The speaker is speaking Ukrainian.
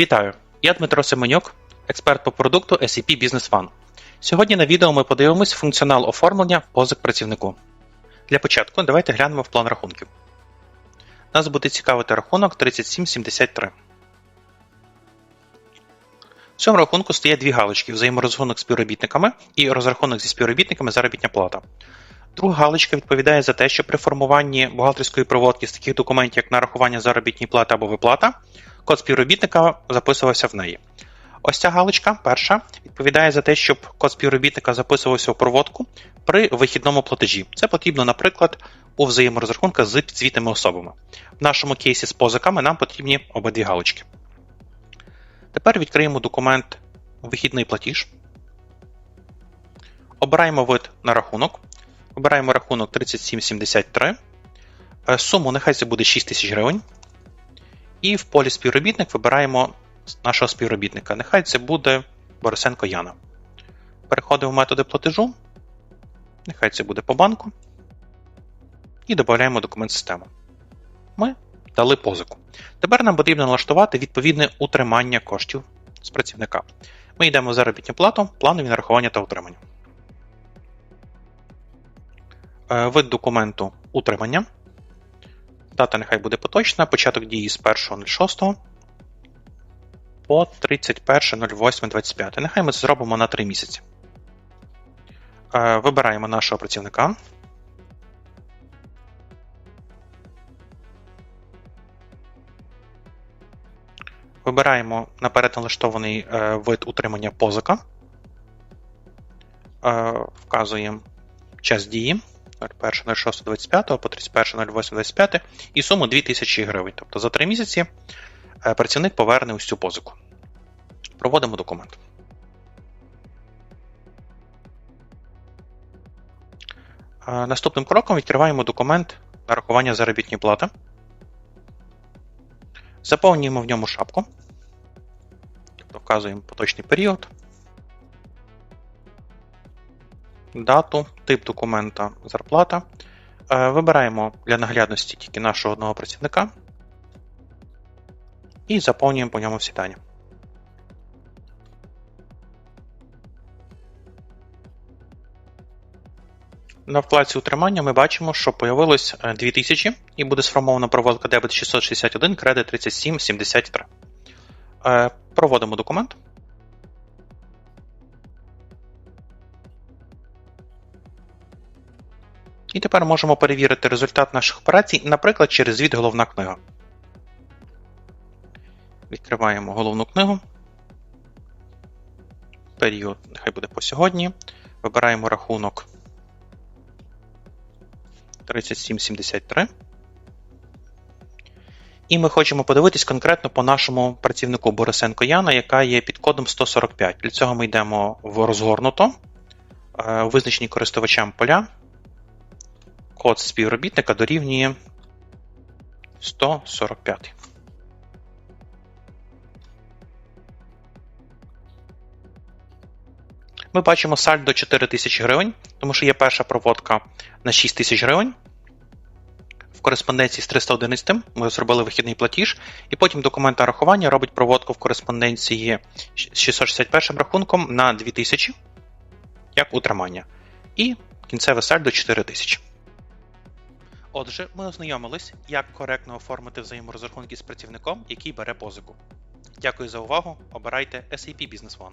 Вітаю! Я Дмитро Семенюк, експерт по продукту SAP Business One. Сьогодні на відео ми подивимось функціонал оформлення позик працівнику. Для початку давайте глянемо в план рахунків. Нас буде цікавити рахунок 3773. В цьому рахунку стоять дві галочки: взаєморозрахунок з співробітниками і розрахунок зі співробітниками заробітня плата. Друга галочка відповідає за те, що при формуванні бухгалтерської проводки з таких документів, як нарахування заробітної плати або виплата, код співробітника записувався в неї. Ось ця галочка, перша, відповідає за те, щоб код співробітника записувався у проводку при вихідному платежі. Це потрібно, наприклад, у взаєморозрахунках з підзвітними особами. В нашому кейсі з позиками нам потрібні обидві галочки. Тепер відкриємо документ Вихідний платіж. Обираємо вид на рахунок. Обираємо рахунок 3773. Е, Суму нехай це буде 6 тисяч гривень. І в полі співробітник вибираємо нашого співробітника. Нехай це буде Борисенко Яна. Переходимо в методи платежу. Нехай це буде по банку. І додаємо документ систему. Ми дали позику. Тепер нам потрібно налаштувати відповідне утримання коштів з працівника. Ми йдемо в заробітну плату, планові нарахування та утримання. Е, Вид документу утримання. Дата нехай буде поточна. Початок дії з 1.06 по 31.08.25. Нехай ми це зробимо на 3 місяці. Е, Вибираємо нашого працівника. Вибираємо наперед налаштований е, вид утримання позика. Е, Вказуємо час дії 01.06.25 по 31.08.25 і суму 2000 гривень. Тобто за 3 місяці е, працівник поверне цю позику. Проводимо документ. Е, Наступним кроком відкриваємо документ нарахування заробітної плати. Заповнюємо в ньому шапку. Тобто вказуємо поточний період, дату, тип документа зарплата. Е, Вибираємо для наглядності тільки нашого одного працівника і заповнюємо по ньому всі дані. На вкладці утримання ми бачимо, що появилось е, 2000 і буде сформована проводка дебет 661, кредит 3773. Е, Проводимо документ. І тепер можемо перевірити результат наших операцій, наприклад, через звіт головна книга. Відкриваємо головну книгу. Період нехай буде по сьогодні. Вибираємо рахунок 3773. І ми хочемо подивитись конкретно по нашому працівнику Борисенко Яна, яка є під кодом 145. Для цього ми йдемо в розгорнуто, е, у визначенні користувачам поля. Код співробітника дорівнює 145. Ми бачимо сальдо 4 тисячі гривень, тому що є перша проводка на 6 тисяч гривень. В кореспонденції з 311 ми зробили вихідний платіж, і потім документ нарахування робить проводку в кореспонденції з 661 рахунком на 2000 як утримання. І кінцеве сальдо 4000. Отже, ми ознайомились, як коректно оформити взаєморозрахунки з працівником, який бере позику. Дякую за увагу. Обирайте SAP Business One.